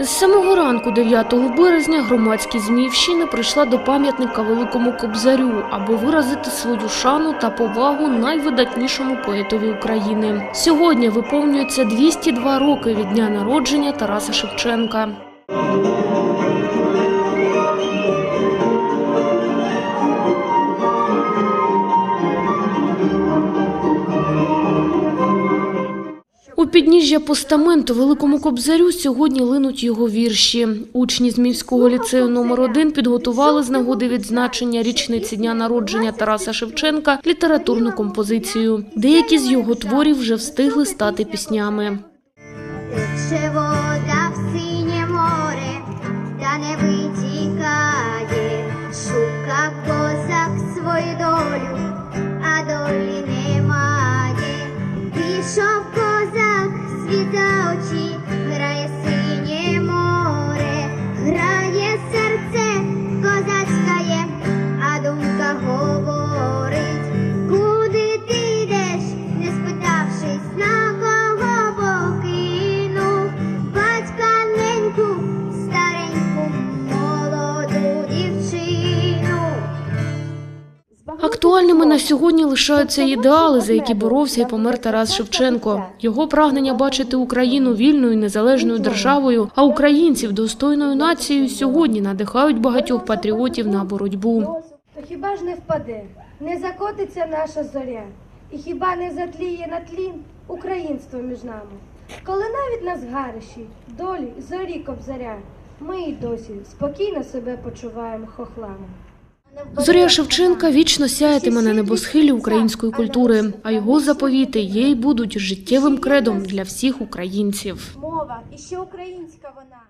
З самого ранку, 9 березня, громадські Зміївщини прийшла до пам'ятника Великому Кобзарю, аби виразити свою шану та повагу найвидатнішому поетові України. Сьогодні виповнюється 202 роки від дня народження Тараса Шевченка. У підніжжя постаменту Великому Кобзарю сьогодні линуть його вірші. Учні з міського ліцею номер 1 підготували з нагоди відзначення річниці дня народження Тараса Шевченка літературну композицію. Деякі з його творів вже встигли стати піснями. Актуальними на сьогодні лишаються ідеали, за які боровся і помер Тарас Шевченко. Його прагнення бачити Україну вільною незалежною державою, а українців достойною нацією сьогодні надихають багатьох патріотів на боротьбу. То хіба ж не впаде, не закотиться наша зоря, і хіба не затліє на тлін українство між нами? Коли навіть на згарищі, долі, зорі кобзаря, ми й досі спокійно себе почуваємо хохлами. Зоря Шевченка вічно сяятиме на небосхилі української культури, а його заповіти є будуть життєвим кредом для всіх українців. Мова, і ще українська вона.